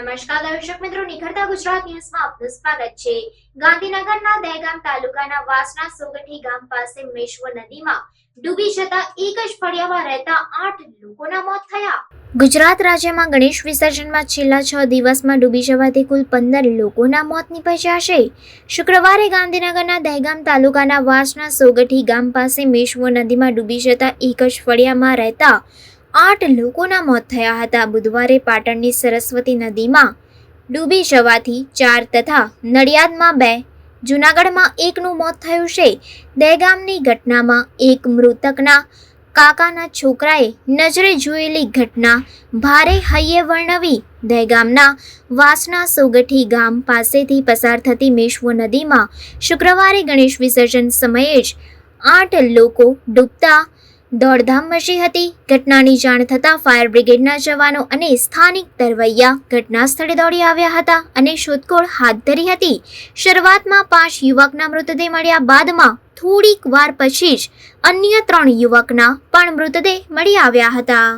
નમસ્કાર, દર્શક મિત્રો, નિખરતા ગુજરાત ન્યૂઝમાં આપનું સ્વાગત છે. ગાંધીનગરના દહેગામ તાલુકાના વાસણા સોગઠી ગામ પાસે મેશ્વ નદીમાં ડૂબી જતા એક જ ફળિયામાં રહેતા આઠ લોકોના મોત થયા. ગુજરાત રાજ્યમાં ગણેશ વિસર્જનમાં છેલ્લા છ દિવસમાં ડૂબી જવાથી કુલ પંદર લોકોના મોત નીપજ્યા છે. શુક્રવારે ગાંધીનગરના દહેગામ તાલુકાના વાસણા સોગઠી ગામ પાસે મેશ્વ નદીમાં ડૂબી જતા એક જ ફળિયામાં રહેતા આઠ લોકોના મોત થયા હતા. બુધવારે પાટણની સરસ્વતી નદીમાં ડૂબી જવાથી ચાર તથા નડિયાદમાં બે, જૂનાગઢમાં એકનું મોત થયું છે. દહેગામની ઘટનામાં એક મૃતકના કાકાના છોકરાએ નજરે જોયેલી ઘટના ભારે હૈયે વર્ણવી. દહેગામના વાસના સોગઠી ગામ પાસેથી પસાર થતી મેશ્વો નદીમાં શુક્રવારે ગણેશ વિસર્જન સમયે જ આઠ લોકો ડૂબતા દોડધામ મચી હતી. ઘટનાની જાણ થતાં ફાયર બ્રિગેડના જવાનો અને સ્થાનિક તરવૈયા ઘટના સ્થળે દોડી આવ્યા હતા અને શોધખોળ હાથ ધરી હતી. શરૂઆતમાં પાંચ યુવકના મૃતદેહ મળ્યા બાદમાં થોડીક વાર પછી જ અન્ય ત્રણ યુવકના પણ મૃતદેહ મળી આવ્યા હતા.